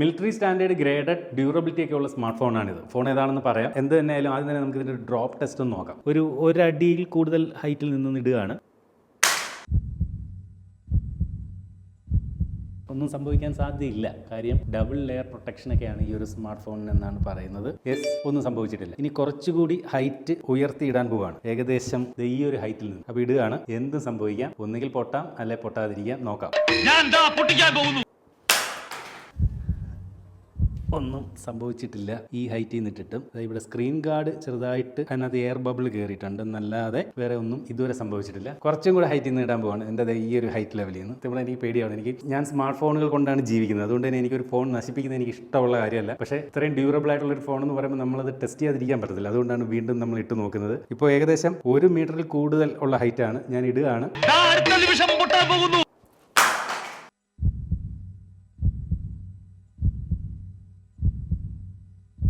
Military standard graded durability ഒക്കെ ഉള്ള smart ഫോണാണിത് phone ഏതാണെന്ന് പറയാം. എന്ത് തന്നെയായാലും ആദ്യം തന്നെ നമുക്ക് ഇതിന്റെ ഡ്രോപ്പ് ടെസ്റ്റ് ഒന്ന് നോക്കാം. ഒരു ഒരടിയിൽ കൂടുതൽ ഹൈറ്റിൽ നിന്ന് ഇടുകയാണ് ഒന്നും സംഭവിക്കാൻ സാധ്യതയില്ല. കാര്യം ഡബിൾ ലെയർ പ്രൊട്ടക്ഷൻ ഒക്കെയാണ് ഈ ഒരു സ്മാർട്ട് ഫോണിന് എന്നാണ് പറയുന്നത്. യെസ് ഒന്നും സംഭവിച്ചിട്ടില്ല. ഇനി കുറച്ചുകൂടി ഹൈറ്റ് ഉയർത്തിയിടാൻ പോവാണ്. ഏകദേശം ഈ ഒരു ഹൈറ്റിൽ നിന്ന്. അപ്പോൾ ഇടുകയാണ്. എന്ത് സംഭവിക്കാം. ഒന്നുകിൽ പൊട്ടാം അല്ലെ പൊട്ടാതിരിക്കാം. നോക്കാം ഞാൻ ദാ പൊട്ടിക്കാൻ പോകുന്നു ഒന്നും സംഭവിച്ചിട്ടില്ല. ഈ ഹൈറ്റിൽ നിന്നിട്ടിട്ടും. ഇവിടെ സ്ക്രീൻ ഗാർഡ് ചെറുതായിട്ട് അതിനകത്ത് എയർ ബബിൾ കയറിയിട്ടുണ്ട്. എന്നല്ലാതെ വേറെ ഒന്നും ഇതുവരെ സംഭവിച്ചിട്ടില്ല. കുറച്ചും കൂടെ ഹൈറ്റിൽ നിന്ന് ഇടാൻ പോവാണ്. എന്റെ ഈ ഒരു ഹൈറ്റ് ലെവലിൽ നിന്ന്. ഇവിടെ എനിക്ക് പേടിയാണ്. എനിക്ക് ഞാൻ സ്മാർട്ട് ഫോണുകൾ കൊണ്ടാണ് ജീവിക്കുന്നത്. അതുകൊണ്ട് തന്നെ എനിക്കൊരു ഫോൺ നശിപ്പിക്കുന്നത് എനിക്ക് ഇഷ്ടമുള്ള കാര്യമല്ല. പക്ഷേ ഇത്രയും ഡ്യൂറബിൾ ആയിട്ടുള്ള ഒരു ഫോൺ എന്ന് പറയുമ്പോൾ നമ്മൾ അത് ടെസ്റ്റ് ചെയ്യാതിരിക്കാൻ പറ്റത്തില്ല. അതുകൊണ്ടാണ് വീണ്ടും നമ്മൾ ഇട്ട് നോക്കുന്നത്. ഇപ്പോൾ ഏകദേശം ഒരു മീറ്ററിൽ കൂടുതൽ ഉള്ള ഹൈറ്റാണ് ഞാൻ ഇടുകയാണ്. പോകുന്നു.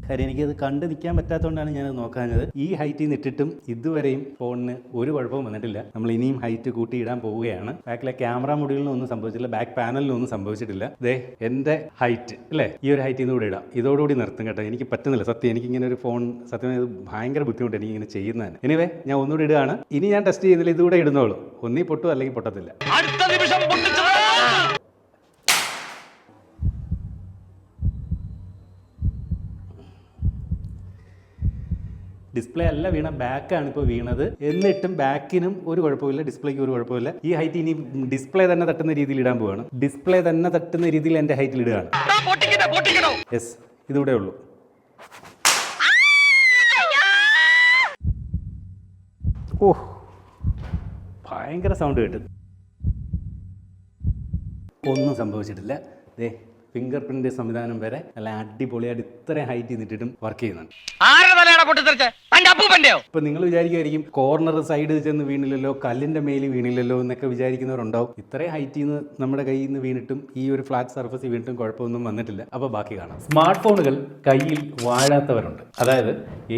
കാര്യം എനിക്കത് കണ്ടു നിൽക്കാൻ പറ്റാത്തതുകൊണ്ടാണ് ഞാനത് നോക്കാഞ്ഞത്. ഈ ഹൈറ്റിൽ നിന്ന് ഇട്ടിട്ടും ഇതുവരെയും ഫോണിന് ഒരു കുഴപ്പവും വന്നിട്ടില്ല. നമ്മൾ ഇനിയും ഹൈറ്റ് കൂട്ടി ഇടാൻ പോവുകയാണ്. ബാക്കിലെ ക്യാമറ മുടികളിലൊന്നും ഒന്നും സംഭവിച്ചിട്ടില്ല. ബാക്ക് പാനലിനും ഒന്നും സംഭവിച്ചിട്ടില്ല. ദേ എന്റെ ഹൈറ്റ് അല്ലേ? ഈ ഒരു ഹൈറ്റിൽ നിന്ന് കൂടെ ഇടാം. ഇതോടുകൂടി നിർത്തും കേട്ടോ. എനിക്ക് പറ്റുന്നില്ല. സത്യം എനിക്ക് ഇങ്ങനെ ഒരു ഫോൺ സത്യം ഇത് ഭയങ്കര ബുദ്ധിമുട്ട് എനിക്ക് ഇങ്ങനെ ചെയ്യുന്നതാണ് എനിവേ ഞാൻ ഒന്നുകൂടി ഇടുകയാണ്. ഇനി ഞാൻ ടെസ്റ്റ് ചെയ്യുന്നില്ല. ഇതുകൂടെ ഇടുന്നോളൂ. ഒന്നീ പൊട്ടും അല്ലെങ്കിൽ പൊട്ടത്തില്ല. അടുത്ത നിമിഷം ഡിസ്പ്ലേ അല്ല വീണ ബാക്കാണ് ഇപ്പോൾ വീണത്. എന്നിട്ടും ബാക്കിനും ഒരു കുഴപ്പമില്ല ഡിസ്പ്ലേക്ക് ഒരു കുഴപ്പമില്ല. ഈ ഹൈറ്റ് ഇനി ഡിസ്പ്ലേ തന്നെ തട്ടുന്ന രീതിയിൽ ഇടാൻ പോവാണ്. ഡിസ്പ്ലേ തന്നെ തട്ടുന്ന രീതിയിൽ എന്റെ ഹൈറ്റിൽ ഇടുകയാണ്. യെസ് ഇതിവിടെ ഉള്ളൂ. ഓ ഭയങ്കര സൗണ്ട് കേട്ടു ഒന്നും സംഭവിച്ചിട്ടില്ല. ദേ ഫിംഗർ പ്രിന്റ് സംവിധാനം വരെ നല്ല അടിപൊളിയായിട്ട് ഇത്രയും ഹൈറ്റ് ചെയ്തിട്ടും വർക്ക് ചെയ്യുന്നുണ്ട്. ഇപ്പൊ നിങ്ങൾ വിചാരിക്കുമായിരിക്കും കോർണർ സൈഡ് ചെന്ന് വീണില്ലല്ലോ കല്ലിന്റെ മേലിൽ വീണില്ലല്ലോ എന്നൊക്കെ വിചാരിക്കുന്നവരുണ്ടാവും. ഇത്രയും ഹൈറ്റിൽ നിന്ന് നമ്മുടെ കയ്യിൽ നിന്ന് വീണിട്ടും ഈ ഒരു ഫ്ലാറ്റ് സർഫസിൽ വീണിട്ടും കുഴപ്പമൊന്നും വന്നിട്ടില്ല. അപ്പോൾ ബാക്കി കാണാം. സ്മാർട്ട് ഫോണുകൾ കയ്യിൽ വാഴാത്തവരുണ്ട്. അതായത്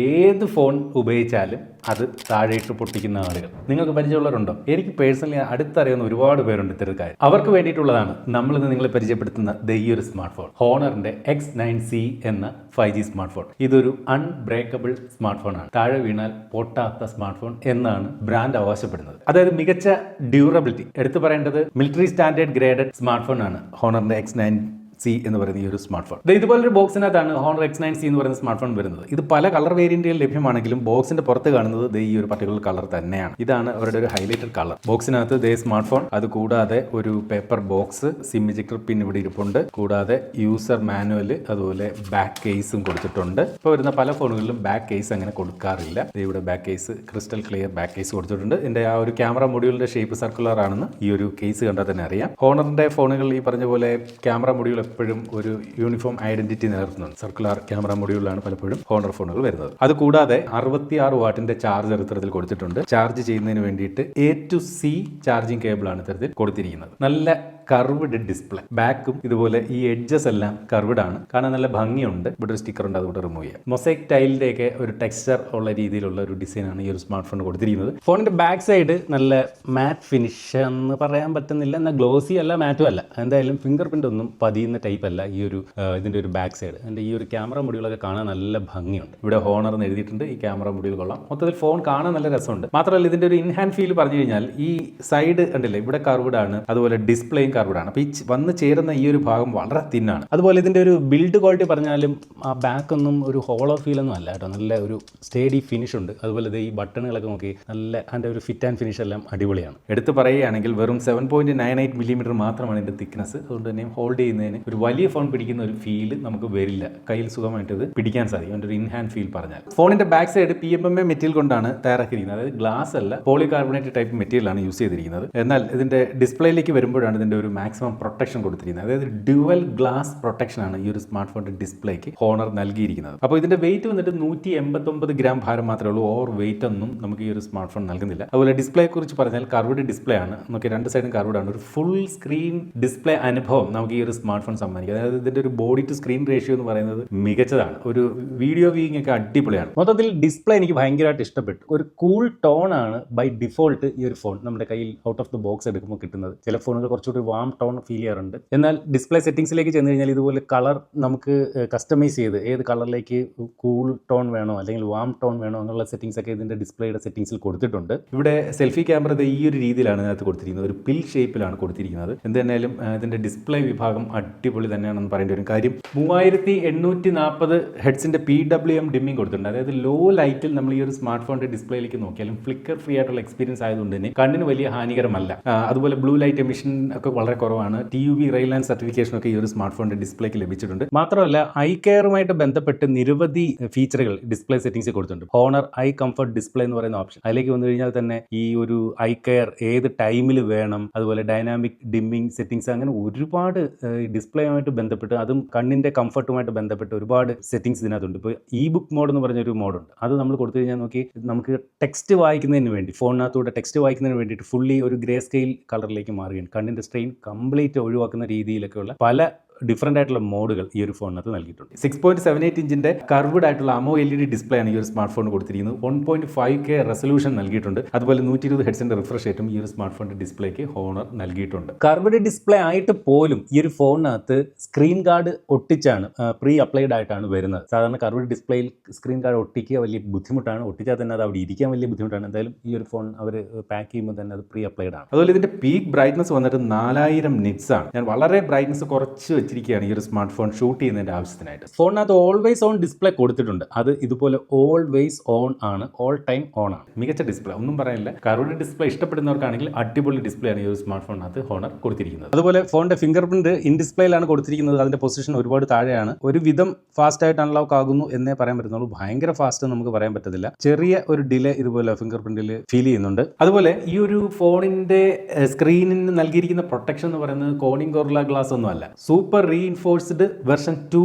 ഏത് ഫോൺ ഉപയോഗിച്ചാലും അത് താഴെയിട്ട് പൊട്ടിക്കുന്ന ആളുകൾ. നിങ്ങൾക്ക് പരിചയമുള്ളവരുണ്ടോ? എനിക്ക് പേഴ്സണലി അടുത്തറിയുന്ന ഒരുപാട് പേരുണ്ട് ഇത്തരക്കാർ അവർക്ക് വേണ്ടിയിട്ടുള്ളതാണ് നമ്മളിന്ന് നിങ്ങളെ പരിചയപ്പെടുത്തുന്ന ഈ ഒരു സ്മാർട്ട് ഫോൺ ഹോണറിന്റെ എക്സ് നയൻ സി എന്ന ഫൈവ് ജി സ്മാർട്ട് ഫോൺ ഇതൊരു അൺബ്രേക്കബിൾ സ്മാർട്ട് ഫോൺ ആണ്. താഴെ വീണാൽ പൊട്ടാത്ത സ്മാർട്ട് ഫോൺ എന്നാണ് ബ്രാൻഡ് അവകാശപ്പെടുന്നത്. അതായത് മികച്ച ഡ്യൂറബിലിറ്റി എടുത്തു പറയേണ്ടത് military standard graded smart phone ആണ്. ഹോണറിന്റെ എക്സ് നയൻ സി എന്ന് പറയുന്ന ഈ ഒരു സ്മാർട്ട് ഫോൺ ഇതുപോലൊരു ബോക്സിനകത്താണ് ഹോണർ എക്സ് നയൻ സി എന്ന് പറയുന്ന സ്മാർട്ട് ഫോൺ വരുന്നത്. ഇത് പല കളർ വേരിയന്റുകൾ ലഭ്യമാണെങ്കിലും ബോക്സിന്റെ പുറത്ത് കാണുന്നത് ഈ ഒരു പർട്ടിക്കുലർ കളർ തന്നെയാണ്. ഇതാണ് അവരുടെ ഒരു ഹൈലൈറ്റഡ് കളർ ബോക്സിനകത്ത് ദേ സ്മാർട്ട് ഫോൺ അത് കൂടാതെ ഒരു paper box SIM ejector pin ഇവിടെ ഇരിപ്പുണ്ട്. കൂടാതെ യൂസർ മാനുവൽ അതുപോലെ ബാക്ക് കേസും കൊടുത്തിട്ടുണ്ട്. ഇപ്പോൾ വരുന്ന പല ഫോണുകളിലും ബാക്ക് കേസ് അങ്ങനെ കൊടുക്കാറില്ല. ഇവിടെ back case crystal clear back case കൊടുത്തിട്ടുണ്ട്. ഇതിന്റെ ആ ഒരു ക്യാമറ മൊഡ്യൂളിന്റെ ഷേപ്പ് സർക്കുലർ ആണെന്ന് ഈ ഒരു കേസ് കണ്ടാൽ തന്നെ അറിയാം. ഹോണറിന്റെ ഫോണുകൾ ഈ പറഞ്ഞ പോലെ ക്യാമറ മൊഡ്യൂൾ എപ്പോഴും ഒരു യൂണിഫോം ഐഡന്റിറ്റി നിലനിർത്തുന്നുണ്ട്. സർക്കുലർ ക്യാമറ മൊഡ്യൂളിലാണ് പലപ്പോഴും ഹോണർ ഫോണുകൾ വരുന്നത്. അത് കൂടാതെ അറുപത്തിയാറ് വാട്ടിന്റെ ചാർജർ ഇത്തരത്തിൽ കൊടുത്തിട്ടുണ്ട്. ചാർജ് ചെയ്യുന്നതിന് വേണ്ടിയിട്ട് A to C charging cable ആണ് ഇത്തരത്തിൽ കൊടുത്തിരിക്കുന്നത്. നല്ല കർവ്ഡ് ഡിസ്പ്ലേ. ബാക്കും ഇതുപോലെ ഈ എഡ്ജസ് എല്ലാം കർവ്ഡ് ആണ്. കാണാൻ നല്ല ഭംഗിയുണ്ട്. ഇവിടെ ഒരു സ്റ്റിക്കർ ഉണ്ട് അതുകൊണ്ട് റിമൂവ് ചെയ്യാം. മൊസൈക് ഒക്കെ ഒരു ടെക്സ്ചർ ഉള്ള രീതിയിലുള്ള ഒരു ഡിസൈൻ ആണ് ഈ ഒരു സ്മാർട്ട് ഫോൺ കൊടുത്തിരിക്കുന്നത്. ഫോണിന്റെ ബാക്ക് സൈഡ് നല്ല മാറ്റ് ഫിനിഷ് എന്ന് പറയാൻ പറ്റുന്നില്ല. എന്നാൽ ഗ്ലോസി അല്ല മാറ്റും അല്ല. എന്തായാലും ഫിംഗർ പ്രിന്റ് ഒന്നും പതിയുന്ന ടൈപ്പ് അല്ല ഈ ഒരു ഇതിന്റെ ഒരു ബാക്ക് സൈഡ് അതിന്റെ ഈ ഒരു ക്യാമറ മുടികളൊക്കെ കാണാൻ നല്ല ഭംഗിയുണ്ട്. ഇവിടെ ഹോണർ എന്ന് എഴുതിയിട്ടുണ്ട്. ഈ ക്യാമറ മുടികൾ കൊള്ളാം. മൊത്തത്തിൽ ഫോൺ കാണാൻ നല്ല രസമുണ്ട്. മാത്രമല്ല ഇതിന്റെ ഒരു ഇൻഹാൻഡ് ഫീൽ പറഞ്ഞു കഴിഞ്ഞാൽ ഈ സൈഡ് കണ്ടില്ലേ ഇവിടെ കർവ്ഡ് ആണ്. അതുപോലെ ഡിസ്പ്ലേയും കർവ്ഡ് ആണ് അപ്പോൾ ഈ വന്ന് ചേരുന്ന ഈ ഒരു ഭാഗം വളരെ തിന്നാണ്. അതുപോലെ ഇതിന്റെ ഒരു ബിൽഡ് ക്വാളിറ്റി പറഞ്ഞാലും ആ ബാക്ക് ഒന്നും ഒരു ഹോളോ ഫീൽ ഒന്നും അല്ല കേട്ടോ. നല്ല ഒരു സ്റ്റേഡി ഫിനിഷ് ഉണ്ട്. അതുപോലെ ഈ ബട്ടണുകളൊക്കെ നോക്കി നല്ല അതിന്റെ ഒരു ഫിറ്റ് ആൻഡ് ഫിനിഷ് എല്ലാം അടിപൊളിയാണ്. എടുത്ത് പറയുകയാണെങ്കിൽ വെറും seven point nine eight millimetre മാത്രമാണ് ഇതിന്റെ തിക്നെസ് അതുകൊണ്ട് തന്നെ ഹോൾഡ് ചെയ്യുന്നതിന് ഒരു വലിയ ഫോൺ പിടിക്കുന്ന ഒരു ഫീൽ നമുക്ക് വരില്ല. കയ്യിൽ സുഖമായിട്ട് ഇത് പിടിക്കാൻ സാധിക്കും. അതിന്റെ ഒരു ഇൻഹാൻഡ് ഫീൽ പറഞ്ഞാൽ. ഫോണിന്റെ back side P M M A material കൊണ്ടാണ് തയ്യാറാക്കിയിരിക്കുന്നത്. അതായത് ഗ്ലാസ് അല്ല പോളി കാർബണേറ്റ് ടൈപ്പ് മെറ്റീരിയലാണ് യൂസ് ചെയ്തിരിക്കുന്നത്. എന്നാൽ ഇതിന്റെ ഡിസ്പ്ലേയിലേക്ക് വരുമ്പോഴാണ് ഇതിന്റെ ഒരു മാക്സിമം പ്രൊട്ടക്ഷൻ കൊടുത്തിരിക്കുന്നത്. അതായത് ഡ്യുവൽ ഗ്ലാസ് പ്രൊട്ടക്ഷൻ ആണ് ഈ ഒരു സ്മാർട്ട് ഫോണിന്റെ ഡിസ്പ്ലേക്ക് ഹോണർ നൽകിയിരിക്കുന്നത്. അപ്പോൾ ഇതിന്റെ വെയിറ്റ് വന്നിട്ട് നൂറ്റി എൺപത്തൊമ്പത് ഗ്രാം ഭാരം മാത്രമേ ഉള്ളൂ. ഓവർ വെയിറ്റ് ഒന്നും നമുക്ക് ഈ ഒരു സ്മാർട്ട് ഫോൺ നൽകുന്നില്ല. അതുപോലെ ഡിസ്പ്ലേയെ കുറിച്ച് പറഞ്ഞാൽ കർവ്ഡ് ഡിസ്പ്ലേ ആണ്. നമുക്ക് രണ്ട് സൈഡും കർവ്ഡ് ആണ്. ഒരു ഫുൾ സ്ക്രീൻ ഡിസ്പ്ലേ അനുഭവം നമുക്ക് ഈ ഒരു സ്മാർട്ട് ഫോൺ സമ്മാനിക്കും. അതായത് ഇതിന്റെ ഒരു ബോഡി ടു സ്ക്രീൻ റേഷ്യോ എന്ന് പറയുന്നത് മികച്ചതാണ്. ഒരു വീഡിയോ വ്യൂയിങ് ഒക്കെ അടിപൊളിയാണ്. മൊത്തത്തിൽ ഡിസ്പ്ലേ എനിക്ക് ഭയങ്കരമായിട്ട് ഇഷ്ടപ്പെട്ടു. ഒരു കൂൾ ടോൺ ആണ് ബൈ ഡിഫോൾട്ട് ഈ ഒരു ഫോൺ നമ്മുടെ കയ്യിൽ ഔട്ട് ഓഫ് ദ ബോക്സ് എടുക്കുമ്പോൾ കിട്ടുന്നത്. ചില ഫോണുകൾ കുറച്ചുകൂടി വാം ടോൺ ഫീൽ ചെയ്യാറുണ്ട്. എന്നാൽ ഡിസ്പ്ലേ സെറ്റിംഗ്സിലേക്ക് ചെന്ന് കഴിഞ്ഞാൽ ഇതുപോലെ കളർ നമുക്ക് കസ്റ്റമൈസ് ചെയ്ത് ഏത് കളറിലേക്ക് കൂൾ ടോൺ വേണോ അല്ലെങ്കിൽ വാം ടോൺ വേണോ എന്നുള്ള സെറ്റിംഗ്സ് ഒക്കെ ഇതിന്റെ ഡിസ്പ്ലേയുടെ സെറ്റിംഗ്സിൽ കൊടുത്തിട്ടുണ്ട്. ഇവിടെ സെൽഫി ക്യാമറ ഈ ഒരു രീതിയിലാണ് ഇതിനകത്ത് കൊടുത്തിരിക്കുന്നത്. ഒരു പിൽ ഷേപ്പിലാണ് കൊടുത്തിരിക്കുന്നത്. എന്തായാലും ഇതിന്റെ ഡിസ്പ്ലേ വിഭാഗം അടിപൊളി തന്നെയാണെന്ന് പറയേണ്ടി വരും. കാര്യം മൂവായിരത്തി എണ്ണൂറ്റി നാൽപ്പത് ഹെഡ്സിന്റെ പി ഡബ്ല്യു എം ഡിമ്മിങ് കൊടുത്തിട്ടുണ്ട്. അതായത് ലോ ലൈറ്റിൽ നമ്മൾ ഈ ഒരു സ്മാർട്ട് ഫോണിന്റെ ഡിസ്പ്ലേയിലേക്ക് നോക്കിയാലും ഫ്ലിക്കർ ഫ്രീ ആയിട്ടുള്ള എക്സ്പീരിയൻസ് ആയതുകൊണ്ട് തന്നെ കണ്ണിന് വലിയ ഹാനികരമല്ല. അതുപോലെ ബ്ലൂ ലൈറ്റ് എമിഷൻ ഒക്കെ വളരെ കുറവാണ്. T U B rail certification ഒക്കെ ഈ ഒരു സ്മാർട്ട് ഡിസ്പ്ലേക്ക് ലഭിച്ചിട്ടുണ്ട്. മാത്രമല്ല ഐ കെയറുമായിട്ട് ബന്ധപ്പെട്ട് നിരവധി ഫീച്ചറുകൾ ഡിസ്പ്ലേ സെറ്റിംഗ്സ് കൊടുത്തിട്ടുണ്ട്. ഹോണർ ഐ കംഫർട്ട് ഡിസ്പ്ലേ എന്ന് പറയുന്ന ഓപ്ഷൻ അതിലേക്ക് വന്നു കഴിഞ്ഞാൽ തന്നെ ഈ ഒരു ഐ കെയർ ഏത് ടൈമിൽ വേണം അതുപോലെ ഡൈനാമിക് ഡിമ്മിങ് സെറ്റിംഗ്സ് അങ്ങനെ ഒരുപാട് ഡിസ്പ്ലേയുമായിട്ട് ബന്ധപ്പെട്ട് അതും കണ്ണിന്റെ കംഫർട്ടുമായിട്ട് ബന്ധപ്പെട്ട് ഒരുപാട് സെറ്റിംഗ്സ് ഇതിനകത്തുണ്ട്. ഇപ്പോൾ ഇ ബുക്ക് മോഡ് എന്ന് പറഞ്ഞൊരു മോഡുണ്ട് അത് നമ്മൾ കൊടുത്തു കഴിഞ്ഞാൽ നോക്കി നമുക്ക് ടെക്സ്റ്റ് വായിക്കുന്നതിന് വേണ്ടി ഫോണിനകത്തൂടെ ടെക്സ്റ്റ് വായിക്കുന്നതിന് വേണ്ടിയിട്ട് ഫുള്ളി ഒരു ഗ്രേ സ്കെയിൽ കളറിലേക്ക് മാറുകയാണ്. കണ്ണിന്റെ സ്ട്രെയിൻ കംപ്ലീറ്റ് ഒഴിവാക്കുന്ന രീതിയിലൊക്കെയുള്ള പല ഡിഫറന്റ് ആയിട്ടുള്ള മോഡുകൾ ഈ ഒരു ഫോണിനകത്ത് നൽകിയിട്ടുണ്ട്. സിക്സ് പോയിന്റ് സെവൻ എയ്റ്റ് ഇഞ്ചിന്റെ കർവ്ഡ് ആയിട്ടുള്ള AMOLED display ആണ് ഈ ഒരു സ്മാർട്ട് ഫോൺ കൊടുത്തിരിക്കുന്നത്. One point five K resolution നൽകിയിട്ടുണ്ട്. അതുപോലെ നൂറ്റി ഇരുപത് ഹെഡ്സിന്റെ റിഫ്രഷ് റേറ്റും ഈ ഒരു സ്മാർട്ട് ഫോണിന്റെ ഡിസ്പ്ലേക്ക് ഹോണർ നൽകിയിട്ടുണ്ട്. കർവ്ഡ് ഡിസ്പ്ലേ ആയിട്ട് പോലും ഈ ഒരു ഫോണിനകത്ത് സ്ക്രീൻ ഗാർഡ് ഒട്ടിച്ചാണ് പ്രീ അപ്ലൈഡ് ആയിട്ടാണ് വരുന്നത്. സാധാരണ കർവ്ഡ് ഡിസ്പ്ലേയിൽ സ്ക്രീൻ ഗാർഡ് ഒട്ടിക്കുക വലിയ ബുദ്ധിമുട്ടാണ്. ഒട്ടിച്ചാൽ തന്നെ അത് അവിടെ ഇരിക്കാൻ വലിയ ബുദ്ധിമുട്ടാണ്. എന്തായാലും ഈ ഒരു ഫോൺ അവർ പാക്ക് ചെയ്യുമ്പോൾ തന്നെ അത് പ്രീ അപ്ലൈഡ് ആണ്. അതുപോലെ ഇതിന്റെ പീക്ക് ബ്രൈറ്റ്നസ് വന്നിട്ട് നാലായിരം നിറ്റ്സ് ആണ്. ഞാൻ വളരെ ബ്രൈറ്റ്നസ് കുറച്ച് വെച്ചിരിക്കുകയാണ് ഈ ഒരു സ്മാർട്ട് ഫോൺ ഷൂട്ട് ചെയ്യുന്നതിന്റെ ആവശ്യത്തിനായിട്ട്. ഫോണിനകത്ത് ഓൾവേസ് ഓൺ ഡിസ്പ്ലേ കൊടുത്തിട്ടുണ്ട്. അത് ഇതുപോലെ ഓൾവേസ് ഓൺ ആണ് ഓൾ ടൈം ഓൺ ആണ്. മികച്ച ഡിസ്പ്ലേ ഒന്നും പറയാനില്ല. കറുടെ ഡിസ്പ്ലേ ഇഷ്ടപ്പെടുന്നവർക്കാണെങ്കിൽ അടിപൊളി ഡിസ്പ്ലേ ആണ് ഈ ഒരു സ്മാർട്ട് ഫോണിനകത്ത് ഹോണർ കൊടുത്തിരിക്കുന്നത്. അതുപോലെ ഫോണിന്റെ ഫിംഗർ പ്രിന്റ് ഇൻ ഡിസ്പ്ലേയിലാണ് കൊടുത്തിരിക്കുന്നത്. അതിന്റെ പൊസിഷൻ ഒരുപാട് താഴെയാണ്. ഒരു വിധം ഫാസ്റ്റ് ആയിട്ട് അൺലോക്ക് ആകുന്നു എന്നേ പറയാൻ പറ്റുന്നുള്ളൂ ഭയങ്കര ഫാസ്റ്റ് നമുക്ക് പറയാൻ പറ്റത്തില്ല. ചെറിയ ഒരു ഡിലേ ഇതുപോലെ ഫിംഗർ പ്രിന്റിൽ ഫീൽ ചെയ്യുന്നുണ്ട്. അതുപോലെ ഈ ഒരു ഫോണിന്റെ സ്ക്രീനിന് നൽകിയിരിക്കുന്ന പ്രൊട്ടക്ഷൻ എന്ന് പറയുന്നത് കോണിംഗ് ഗോർല ഗ്ലാസ് ഒന്നും അല്ല സൂപ്പർ റീഇൻഫോഴ്സ്ഡ് വെർഷൻ ടു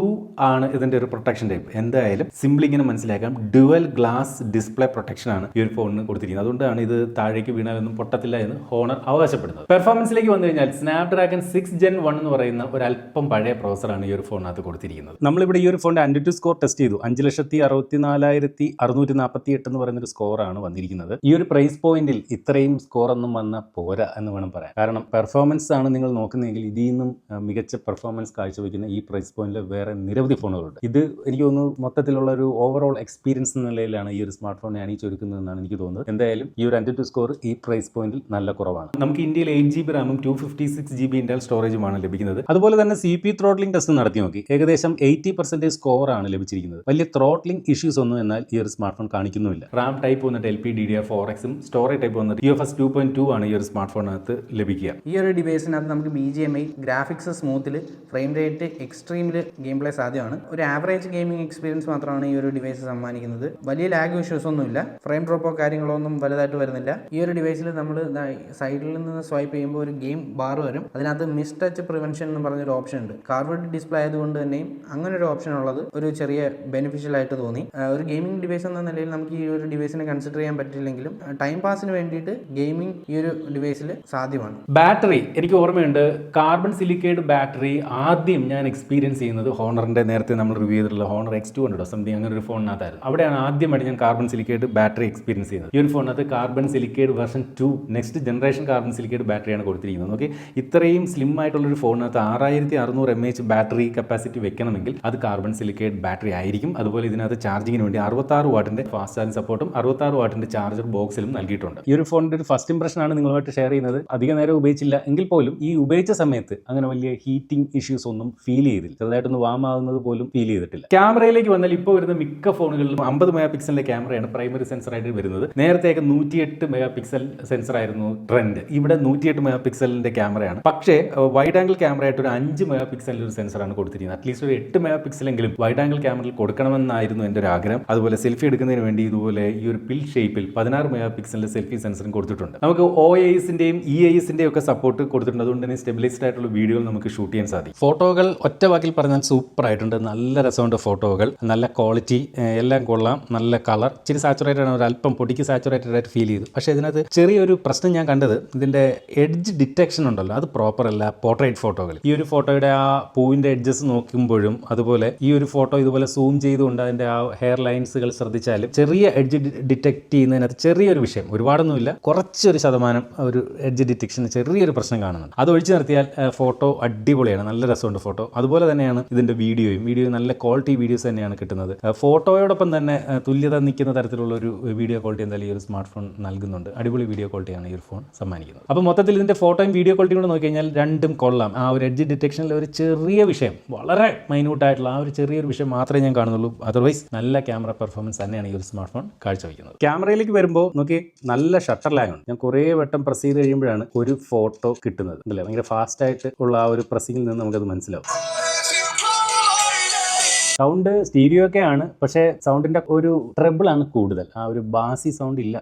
ആണ് ഇതിന്റെ ഒരു പ്രൊട്ടക്ഷൻ ടൈപ്പ് എന്തായാലും സിമ്പിൾ ഇങ്ങനെ മനസ്സിലാക്കാം. ഡുവൽ ഗ്ലാസ് ഡിസ്പ്ലേ പ്രൊട്ടക്ഷൻ ആണ് ഈ ഒരു ഫോണിന് കൊടുത്തിരിക്കുന്നത്. അതുകൊണ്ടാണ് ഇത് താഴേക്ക് വീണാലൊന്നും പൊട്ടത്തില്ല എന്ന് ഹോണർ അവകാശപ്പെടുന്നത്. പെർഫോമൻസിലേക്ക് വന്നു കഴിഞ്ഞാൽ സ്നാപ്ഡ്രാഗൺ സിക്സ് ജെൻ വൺ എന്ന് പറയുന്ന ഒരു അല്പം പഴയ പ്രോസറാണ് ഈ ഒരു ഫോണിനകത്ത് കൊടുത്തിരിക്കുന്നത്. നമ്മളിവിടെ ഈ ഒരു ഫോണിന്റെ അൻഡു സ്കോർ ടെസ്റ്റ് ചെയ്തു. അഞ്ച് ലക്ഷത്തി അറുപത്തി നാലായിരത്തി അറുന്നൂറ്റി നാൽപ്പത്തി എട്ട് എന്ന് പറയുന്ന ഒരു സ്കോർ ആണ് വന്നിരിക്കുന്നത്. ഈ ഒരു പ്രൈസ് പോയിന്റിൽ ഇത്രയും സ്കോർ ഒന്നും വന്ന പോരാ എന്ന് വേണം പറയാം കാരണം പെർഫോമൻസ് ആണ് നിങ്ങൾ നോക്കുന്നതെങ്കിൽ ഇതിൽ നിന്നും മികച്ച പെർഫോമൻസ് കാഴ്ചവെക്കുന്ന ഈ പ്രൈസ് പോയിന്റിൽ വേറെ നിരവധി ഫോണുകളുണ്ട് ഇത് എനിക്ക് തോന്നുന്നു മൊത്തത്തിലുള്ള ഒരു ഓവറോൾ എക്സ്പീരിയൻസ് എന്ന നിലയിലാണ് ഈ ഒരു സ്മാർട്ട് ഫോൺ അണിയിച്ചൊരുക്കുന്നതെന്നാണ് എനിക്ക് തോന്നുന്നത്. എന്തായാലും ഈ ഒരു അൻഡു സ്കോർ ഈ പ്രൈസ് പോയിന്റിൽ നല്ല കുറവാണ്. നമുക്ക് ഇന്ത്യയിൽ എയ്റ്റ് ജി ബി റാമും two fifty six G B Intel സ്റ്റോറേജുമാണ് ലഭിക്കുന്നത്. അതുപോലെ തന്നെ സി പി ത്രോട്ട്ലിംഗ് ടെസ്റ്റ് നടത്തി നോക്കി. ഏകദേശം എയ്റ്റി പെർസെന്റേജ് സ്കോറാണ് ലഭിച്ചിരിക്കുന്നത്. വലിയ ത്രോട്ട്ലിംഗ് ഇഷ്യൂസ് ഒന്നും എന്നാൽ ഈ ഒരു സ്മാർട്ട് ഫോൺ കാണിക്കുന്നുമില്ല. റാം ടൈപ്പ് വന്നിട്ട് L P D D four എക്സും സ്റ്റോറേജ് ടൈപ്പ് വന്നിട്ട് U F S two point two ആണ് ഈ ഒരു സ്മാർട്ട് ഫോണിനകത്ത് ലഭിക്കുക. ഈ ഒരു ഡിവൈസിനകത്ത് നമുക്ക് B G M I graphics സ്മൂത്തിൽ frame rate എക്സ്ട്രീമിൽ ഗെയിം പ്ലേ സാധ്യമാണ്. ഒരു ആവറേജ് ഗെയിമിംഗ് എക്സ്പീരിയൻസ് മാത്രമാണ് ഈ ഒരു ഡിവൈസ് സമ്മാനിക്കുന്നത്. വലിയ ലാഗ് ഇഷ്യൂസ് ഒന്നുമില്ല. ഫ്രെയിം ഡ്രോപ്പോ കാര്യങ്ങളോ ഒന്നും വലുതായിട്ട് വരുന്നില്ല. ഈ ഒരു ഡിവൈസിൽ നമ്മൾ സൈഡിൽ നിന്ന് സ്വൈപ്പ് ചെയ്യുമ്പോൾ ഒരു ഗെയിം ബാർ വരും. അതിനകത്ത് മിസ് ടച്ച് പ്രിവെൻഷൻ എന്ന് പറഞ്ഞൊരു ഓപ്ഷൻ ഉണ്ട്. കാർവേഡ് ഡിസ്പ്ലേ ആയതുകൊണ്ട് തന്നെയും അങ്ങനെ ഒരു ഓപ്ഷൻ ഉള്ളത് ഒരു ചെറിയ ബെനിഫിഷ്യൽ ആയിട്ട് തോന്നി. ഒരു ഗെയിമിംഗ് ഡിവൈസ് എന്ന നിലയിൽ നമുക്ക് ഈ ഒരു ഡിവൈസിനെ കൺസിഡർ ചെയ്യാൻ പറ്റില്ലെങ്കിലും ടൈം പാസിന് വേണ്ടിയിട്ട് ഗെയിമിംഗ് ഈ ഒരു ഡിവൈസിൽ സാധ്യമാണ്. ബാറ്ററി എനിക്ക് ഓർമ്മയുണ്ട്. കാർബൺ സിലിക്കേഡ് ബാറ്ററി ആദ്യം ഞാൻ എക്സ്പീരിയൻസ് ചെയ്യുന്നത് ഹോണറിന്റെ നേരത്തെ നമ്മൾ റിവ്യൂ ചെയ്തിട്ടുള്ള Honor X two hundred something അങ്ങനെ ഒരു ഫോണിനകത്തായിരുന്നു അവിടെയാണ് ആദ്യമായിട്ട് ഞാൻ കാർബൺ സിലിക്കേഡ് ബാറ്ററി എക്സ്പീരിയൻസ് ചെയ്യുന്നത്. ഈ ഒരു ഫോണിനകത്ത് carbon silicate version two next generation carbon silicate ബാറ്ററിയാണ് കൊടുത്തിരിക്കുന്നത്. ഓക്കെ ഇത്രയും സ്ലിം ആയിട്ടുള്ള ഒരു ഫോണിനകത്ത് ആറായിരത്തി അറുന്നൂറ് എം എച്ച് ബാറ്ററി കപ്പാസിറ്റി വെക്കണമെങ്കിൽ അത് കാർബൺ സിലിക്കേഡ് ബാറ്ററി ആയിരിക്കും. അതുപോലെ ഇതിനകത്ത് ചാർജിങ്ങിന് വേണ്ടി അറുപത്താറ് വാട്ടിന്റെ ഫാസ്റ്റ് ചാർജിംഗ് സപ്പോർട്ടും അറുപത്താറ് വാട്ടിന്റെ ചാർജർ ബോക്സിലും നൽകിയിട്ടുണ്ട്. ഈ ഒരു ഫോണിന്റെ ഒരു ഫസ്റ്റ് ഇംപ്രഷൻ ആണ് നിങ്ങളുമായിട്ട് ഷെയർ ചെയ്യുന്നത്. അധിക നേരം ഉപയോഗിച്ചില്ല. എങ്കിൽ പോലും ഈ ഉപയോഗിച്ച സമയത്ത് അങ്ങനെ വലിയ ഹീറ്റിംഗ് ഇഷ്യൂസ് ഒന്നും ഫീൽ ചെയ്തില്ല. ചെറുതായിട്ടൊന്ന് വാം ആകുന്നത് പോലും ഫീൽ ചെയ്തിട്ടില്ല. ക്യാമറയിലേക്ക് വന്നാൽ ഇപ്പോൾ വരുന്ന മിക്ക ഫോണുകളിലും അമ്പത് മെഗാ പിക്സലിന്റെ ക്യാമറയാണ് പ്രൈമറി സെൻസർ ആയിട്ട് വരുന്നത്. നേരത്തെയൊക്കെ നൂറ്റിയെട്ട് മെഗാ പിക്സൽ സെൻസർ ആയിരുന്നു ട്രെൻഡ് ഇവിടെ നൂറ്റിയെട്ട് മെഗാ പിക്സലിന്റെ ക്യാമറയാണ്. പക്ഷേ വൈഡ് ആംഗിൾ ക്യാമറ ആയിട്ട് ഒരു അഞ്ച് മെഗാ പിക്സലിന്റെ ഒരു സെൻസറാണ് കൊടുത്തിരിക്കുന്നത്. അറ്റ്ലീസ്റ്റ് ഒരു എട്ട് മെഗാ പിക്സലെങ്കിലും വൈഡ് ആംഗിൾ ക്യാമറയിൽ കൊടുക്കണമെന്നായിരുന്നു എന്റെ ഒരു ആഗ്രഹം. അതുപോലെ സെൽഫി എടുക്കുന്നതിന് വേണ്ടി ഇതുപോലെ ഈ ഒരു പിൽ ഷേപ്പിൽ പതിനാറ് മെഗാ പിക്സലിന്റെ സെൽഫി സെൻസറും കൊടുത്തിട്ടുണ്ട്. നമുക്ക് ഒ എസിന്റെയും ഇ എസിന്റെയും ഒക്കെ സപ്പോർട്ട് കൊടുത്തിട്ടുണ്ട്. അതുകൊണ്ട് തന്നെ സ്റ്റെബിലൈസ്ഡ് ആയിട്ടുള്ള വീഡിയോകൾ നമുക്ക് ഷൂട്ട് ചെയ്യാൻ സാധിക്കും. ഫോട്ടോകൾ ഒറ്റ വാക്കിൽ പറഞ്ഞാൽ സൂപ്പർ ആയിട്ടുണ്ട് നല്ല രസമുണ്ട് ഫോട്ടോകൾ. നല്ല ക്വാളിറ്റി എല്ലാം കൊള്ളാം. നല്ല കളർ. ഇച്ചിരി സാച്ചുറേറ്റഡ് ആണ്. അല്പം പൊടിക്ക് സാച്ചുറേറ്റഡ് ആയിട്ട് ഫീൽ ചെയ്തു. പക്ഷേ ഇതിനകത്ത് ചെറിയൊരു പ്രശ്നം ഞാൻ കണ്ടത് ഇതിന്റെ എഡ്ജ് ഡിറ്റക്ഷൻ ഉണ്ടല്ലോ. അത് പ്രോപ്പർ അല്ല. പോർട്രേറ്റ് ഫോട്ടോകൾ ഈ ഒരു ഫോട്ടോയുടെ ആ പൂവിന്റെ എഡ്ജസ് നോക്കുമ്പോഴും അതുപോലെ ഈ ഒരു ഫോട്ടോ ഇതുപോലെ സൂം ചെയ്തുകൊണ്ട് അതിന്റെ ആ ഹെയർ ലൈൻസുകൾ ശ്രദ്ധിച്ചാലും ചെറിയ എഡ്ജ് ഡിറ്റക്ട് ചെയ്യുന്നതിനകത്ത് ചെറിയൊരു വിഷയം. ഒരുപാടൊന്നുമില്ല. കുറച്ചൊരു ശതമാനം ഒരു എഡ്ജ് ഡിറ്റക്ഷൻ ചെറിയൊരു പ്രശ്നം കാണുന്നുണ്ട്. അത് ഒഴിച്ചു നിർത്തിയാൽ ഫോട്ടോ അടിപൊളിയാണ്. നല്ല രസമുണ്ട് ഫോട്ടോ. അതുപോലെ തന്നെയാണ് ഇതിന്റെ വീഡിയോയും. വീഡിയോ നല്ല ക്വാളിറ്റി വീഡിയോസ് തന്നെയാണ് കിട്ടുന്നത്. ഫോട്ടോയോടൊപ്പം തന്നെ തുല്യത നിൽക്കുന്ന തരത്തിലുള്ള ഒരു വീഡിയോ ക്വാളിറ്റി എന്തായാലും ഈ ഒരു സ്മാർട്ട് ഫോൺ നൽകുന്നുണ്ട്. അടിപൊളി വീഡിയോ ക്വാളിറ്റിയാണ് ഈ ഒരു ഫോൺ സമ്മാനിക്കുന്നത്. അപ്പോൾ മൊത്തത്തിൽ ഇതിന്റെ ഫോട്ടോയും വീഡിയോ ക്വാളിറ്റിയും കൂടെ നോക്കിക്കഴിഞ്ഞാൽ രണ്ടും കൊള്ളാം. ആ ഒരു എഡ്ജ് ഡിറ്റക്ഷനിൽ ഒരു ചെറിയ വിഷയം വളരെ മൈന്യൂട്ടായിട്ടുള്ള ആ ഒരു ചെറിയൊരു വിഷയം മാത്രമേ ഞാൻ കാണുന്നുള്ളൂ. അതർവൈസ് നല്ല ക്യാമറ പെർഫോമൻസ് തന്നെയാണ് ഈ ഒരു സ്മാർട്ട് ഫോൺ കാഴ്ചവെക്കുന്നത്. ക്യാമറയിലേക്ക് വരുമ്പോൾ നോക്കി നല്ല ഷട്ടർ ലാഗ് ഞാൻ കുറേ വട്ടം പ്രസ് ചെയ്ത് കഴിയുമ്പോഴാണ് ഒരു ഫോട്ടോ കിട്ടുന്നത്. അല്ലേ? ഭയങ്കര ഫാസ്റ്റ് ആയിട്ട് ഉള്ള ആ ഒരു പ്രസ്സിങ്ങിൽ നിന്ന് നമുക്കത് മനസ്സിലാവും. സൗണ്ട് സ്റ്റീരിയോ ഒക്കെ ആണ് പക്ഷേ സൗണ്ടിന്റെ ഒരു ട്രബിൾ ആണ് കൂടുതൽ. ആ ഒരു ബാസി സൗണ്ട് ഇല്ല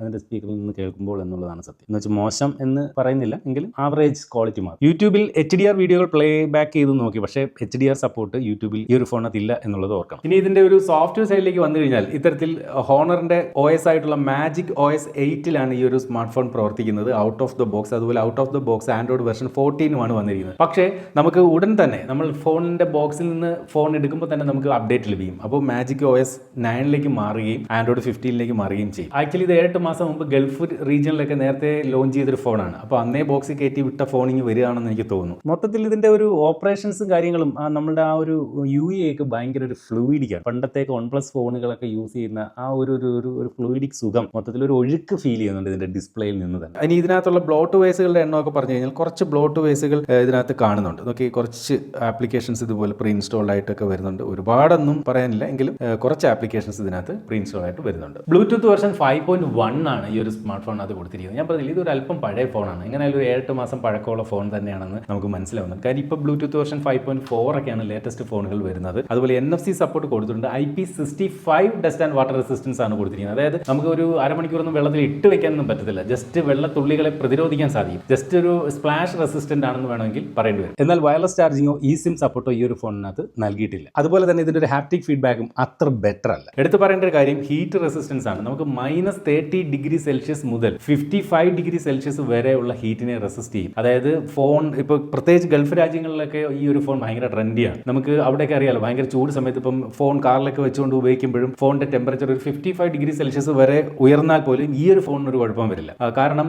അതിന്റെ സ്പീക്കറിൽ നിന്ന് കേൾക്കുമ്പോൾ എന്നുള്ളതാണ് സത്യം. എന്ന് വെച്ചാൽ മോശം എന്ന് പറയുന്നില്ല എങ്കിലും ആവറേജ് ക്വാളിറ്റി മാത്രം. യൂട്യൂബിൽ എച്ച് ഡി ആർ വീഡിയോകൾ പ്ലേ ബാക്ക് ചെയ്ത് നോക്കി പക്ഷേ എച്ച് ഡി ആർ സപ്പോർട്ട് യൂട്യൂബിൽ ഈ ഒരു ഫോണിനകത്ത് ഇല്ല എന്നുള്ളത് ഓർക്കണം. ഇനി ഇതിന്റെ ഒരു സോഫ്റ്റ്വെയർ സൈഡിലേക്ക് വന്നു കഴിഞ്ഞാൽ ഇത്തരത്തിൽ ഹോണറിന്റെ ഒ എസ് ആയിട്ടുള്ള മാജിക് ഒ എസ് എയ്റ്റിലാണ് ഈ ഒരു സ്മാർട്ട് ഫോൺ പ്രവർത്തിക്കുന്നത്. ഔട്ട് ഓഫ് ദ ബോക്സ് അതുപോലെ out of the box Android version ഫോർട്ടീനുമാണ് വന്നിരിക്കുന്നത്. പക്ഷേ നമുക്ക് ഉടൻ തന്നെ നമ്മൾ ഫോണിന്റെ ബോക്സിൽ നിന്ന് ഫോൺ എടുക്കുമ്പോൾ തന്നെ നമുക്ക് അപ്ഡേറ്റ് ലഭിക്കും. അപ്പോൾ മാജിക് ഒ എസ് നയനിലേക്ക് മാറുകയും ആൻഡ്രോയിഡ് ഫിഫ്റ്റീനിലേക്ക് മാറുകയും ചെയ്യും. ആക്ച്വലി ഇത് ഏഴെട്ട് മാസം മുമ്പ് ഗൾഫ് റീജിയനിലൊക്കെ നേരത്തെ ലോഞ്ച് ചെയ്തൊരു ഫോണാണ് അപ്പോൾ അന്നേ ബോക്സിൽ കയറ്റി വിട്ട ഫോൺ ഇങ്ങനെ വരികയാണെന്ന് എനിക്ക് തോന്നുന്നു. മൊത്തത്തിൽ ഇതിന്റെ ഒരു ഓപ്പറേഷൻസും കാര്യങ്ങളും നമ്മുടെ ആ ഒരു യു എ ഒക്കെ ഭയങ്കര ഒരു ഫ്ലൂയിഡിക്കാണ് പണ്ടത്തേക്ക് വൺ പ്ലസ് ഫോണുകളൊക്കെ യൂസ് ചെയ്യുന്ന ആ ഒരു ഒരു ഒരു ഒരു ഫ്ലൂയിഡിക് സുഖം മൊത്തത്തിൽ ഒരു ഒഴുക്ക് ഫീൽ ചെയ്യുന്നുണ്ട് ഇതിന്റെ ഡിസ്പ്ലേയിൽ നിന്ന് തന്നെ. ഇനി ഇതിനകത്തുള്ള ബ്ലോട്ട് വേസുകളുടെ എണ്ണമൊക്കെ പറഞ്ഞു കഴിഞ്ഞാൽ കുറച്ച് ബ്ലോട്ട് വേസുകൾ ഇതിനകത്ത് കാണുന്നുണ്ട്. നോക്കി കുറച്ച് ആപ്ലിക്കേഷൻസ് ഇതുപോലെ പ്രീ ഇൻസ്റ്റാൾഡ് ആയിട്ടൊക്കെ വരുന്നുണ്ട്. ഒരുപാടൊന്നും പറയാനില്ല. എങ്കിലും കുറച്ച് ആപ്ലിക്കേഷൻസ് ഇതിനകത്ത് പ്രീ ഇൻസ്റ്റാൾ ആയിട്ട് വരുന്നുണ്ട്. Bluetooth version five point one ആണ് ഈ ഒരു സ്മാർട്ട് അത് കൊടുത്തിരിക്കുന്നത്. ഞാൻ പറഞ്ഞില്ല ഇതൊരു അല്പം പഴയ ഫോണാണ്. എങ്ങനെയായാലും ഒരു ഏഴെട്ട് മാസം പഴക്കമുള്ള ഫോൺ തന്നെയാണെന്ന് നമുക്ക് മനസ്സിലാവുന്നത് കാര്യം ഇപ്പോൾ Bluetooth version five point four ഒക്കെയാണ് ലേറ്റസ്റ്റ് ഫോണുകൾ വരുന്നത്. അതുപോലെ എൻ എഫ് സി സപ്പോർട്ട് കൊടുത്തിട്ടുണ്ട്. I P sixty five dust and water resistance ആണ് കൊടുത്തിരിക്കുന്നത്. അതായത് നമുക്ക് ഒരു അരമണിക്കൂറൊന്നും വെള്ളത്തിൽ ഇട്ട് വെക്കാനൊന്നും പറ്റത്തില്ല. ജസ്റ്റ് വെള്ളത്തുള്ളികളെ പ്രതിരോധിക്കാൻ സാധിക്കും. ജസ്റ്റ് ഒരു സ്പ്ലാഷ് റെസിസ്റ്റന്റ് ആണെന്ന് വേണമെങ്കിൽ പറയേണ്ടി വരും. എന്നാൽ വയർലെസ് ചാർജിങ്ങോ ഈ സിം സപ്പോർട്ടോ ഈ ഒരു ഫോണിനകത്ത് നൽകിയിട്ടില്ല. അതുപോലെ തന്നെ ഇതിന്റെ ഒരു ഹാപ്റ്റിക് ഫീഡ്ബാക്കും അത്ര ബെറ്റർ അല്ല. എടുത്തു പറയേണ്ട ഒരു കാര്യം ഹീറ്റ് റെസിസ്റ്റൻസ് ആണ്. നമുക്ക് മൈനസ് തേർട്ടി ഡിഗ്രി സെൽഷ്യസ് മുതൽ ഫിഫ്റ്റി ഫൈവ് ഡിഗ്രി സെൽഷ്യസ് വരെയുള്ള ഹീറ്റിനെ റെസിസ്റ്റ് ചെയ്യും. അതായത് ഫോൺ ഇപ്പോൾ പ്രത്യേകിച്ച് ഗൾഫ് രാജ്യങ്ങളിലൊക്കെ ഈ ഒരു ഫോൺ ഭയങ്കര ട്രെൻഡിയാണ് നമുക്ക് അവിടെയൊക്കെ അറിയാലോ ഭയങ്കര ചൂട് സമയത്ത് ഇപ്പം ഫോൺ കാറിലൊക്കെ വെച്ചുകൊണ്ട് ഉപയോഗിക്കുമ്പോഴും ഫോണിന്റെ ടെമ്പറേച്ചർ ഒരു ഫിഫ്റ്റി ഫൈവ് ഡിഗ്രി സെൽഷ്യസ് വരെ ഉയർന്നാൽ പോലും ഈ ഒരു ഫോണിന് ഒരു കുഴപ്പം വരില്ല. കാരണം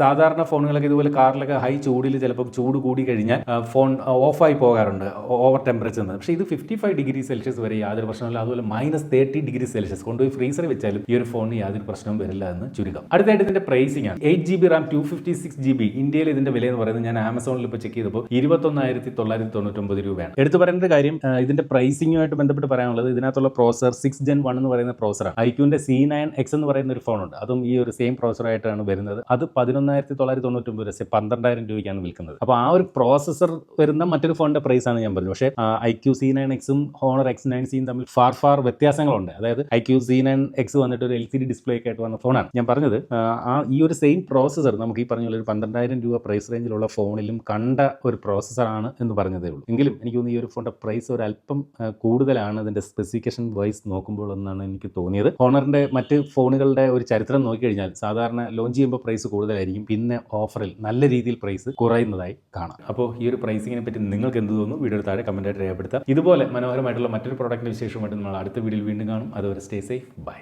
സാധാരണ ഫോണുകളൊക്കെ ഇതുപോലെ കാറിലൊക്കെ ഹൈ ചൂടിൽ ചിലപ്പോൾ ചൂട് കൂടി കഴിഞ്ഞാൽ ഫോൺ ഓഫായി പോകാറുണ്ട് ഓവർ ടെമ്പറേച്ചർ പക്ഷേ ഇത് ഫിഫ്റ്റി ഫൈവ് ഡിഗ്രി സെൽഷ്യസ് വരെ യാതൊരു പ്രശ്നമില്ല അതുപോലെ മൈനസ് തേർട്ടി ഡിഗ്രി സെൽഷ്യസ് കൊണ്ടുപോയി ഫ്രീസറിൽ വെച്ചാലും ഈ ഒരു ഫോണിന് യാതൊരു പ്രശ്നവും വരില്ല എന്ന് ചുരുക്കം. അടുത്തായിട്ട് ഇതിന്റെ പ്രൈസിംഗ് ആണ്. Eight G B RAM two fifty six G B ഇന്ത്യയിൽ ഇതിന്റെ വില എന്ന് പറയുന്നത് ഞാൻ ആമസോണിൽ ഇപ്പോൾ ചെക്ക് ചെയ്തപ്പോൾ ഇരുപത്തൊന്നായിരത്തി തൊള്ളായിരത്തി തൊണ്ണൂറ്റൊമ്പത് രൂപയാണ്. എടുത്തു പറയേണ്ട കാര്യം ഇതിന്റെ പ്രൈസിംഗുമായിട്ട് ബന്ധപ്പെട്ട് പറയാനുള്ളത് ഇതിനകത്തുള്ള പ്രോസർ സിക്സ് ജെൻ വൺ എന്ന് പറയുന്ന പ്രോസറാണ് ഐക്യൂന്റെ സി നയൻ എക്സ് എന്ന് പറയുന്ന ഒരു ഫോണുണ്ട് അതും ഈ ഒരു സെയിം പ്രോസറായിട്ടാണ് വരുന്നത്. അത് പതിനൊന്നായിരത്തി തൊള്ളായിരത്തി തൊണ്ണൂറ്റൊമ്പത് രൂപ. പന്ത്രണ്ടായിരം രൂപയ്ക്കാണ് വിൽക്കുന്നത്. അപ്പോൾ ആ ഒരു പ്രോസസർ വരുന്ന മറ്റൊരു ഫോണിന്റെ പ്രൈസ് ആണ് ഞാൻ പറഞ്ഞത് പക്ഷേ ഐ ക്യു സി നയൻ എക്സും ഹോണർ എക്സ് നയൻ സിയും തമ്മിൽ ഫാർ ഫാർ വ്യത്യാസങ്ങളുണ്ട്. അതായത് I Q C nine X വന്നിട്ട് ഒരു എൽ സി ഡി ഡിസ്പ്ലേ ഒക്കെ ആയിട്ട് വന്ന ഫോണാണ് ഞാൻ പറഞ്ഞത് ആ, ഈ ഒരു സെയിം പ്രോസസർ നമുക്ക് ഈ പറഞ്ഞ ഒരു പന്ത്രണ്ടായിരം രൂപ പ്രൈസ് റേഞ്ചിലുള്ള ഫോണിലും കണ്ട ഒരു പ്രോസസ്സറാണ് എന്ന് പറഞ്ഞതേ ഉള്ളൂ. എങ്കിലും എനിക്ക് തോന്നുന്നു ഈ ഒരു ഫോണിന്റെ പ്രൈസ് ഒരു അല്പം കൂടുതലാണ് അതിന്റെ സ്പെസിഫിക്കേഷൻ വൈസ് നോക്കുമ്പോൾ എന്നാണ് എനിക്ക് തോന്നിയത്. ഹോണറിന്റെ മറ്റ് ഫോണുകളുടെ ഒരു ചരിത്രം നോക്കിക്കഴിഞ്ഞാൽ സാധാരണ ലോഞ്ച് ചെയ്യുമ്പോൾ പ്രൈസ് കൂടുതലായിരിക്കും. പിന്നെ ഓഫറിൽ നല്ല രീതിയിൽ പ്രൈസ് കുറയുന്നതായി കാണാം. അപ്പോൾ ഈ ഒരു പ്രൈസിങ്ങിനെ പറ്റി നിങ്ങൾക്ക് എന്ത് തോന്നുന്നു? വീഡിയോ താഴെ കമന്റായിട്ട് രേഖപ്പെടുത്താം. ഇതുപോലെ മനോഹരമായിട്ടുള്ള മറ്റൊരു പ്രോഡക്റ്റിന്റെ വിശേഷമായിട്ട് നമ്മൾ അടുത്ത വീഡിയോയിൽ വീണ്ടും കാണും. അതുവരെ സ്റ്റേ സേഫ് ബൈ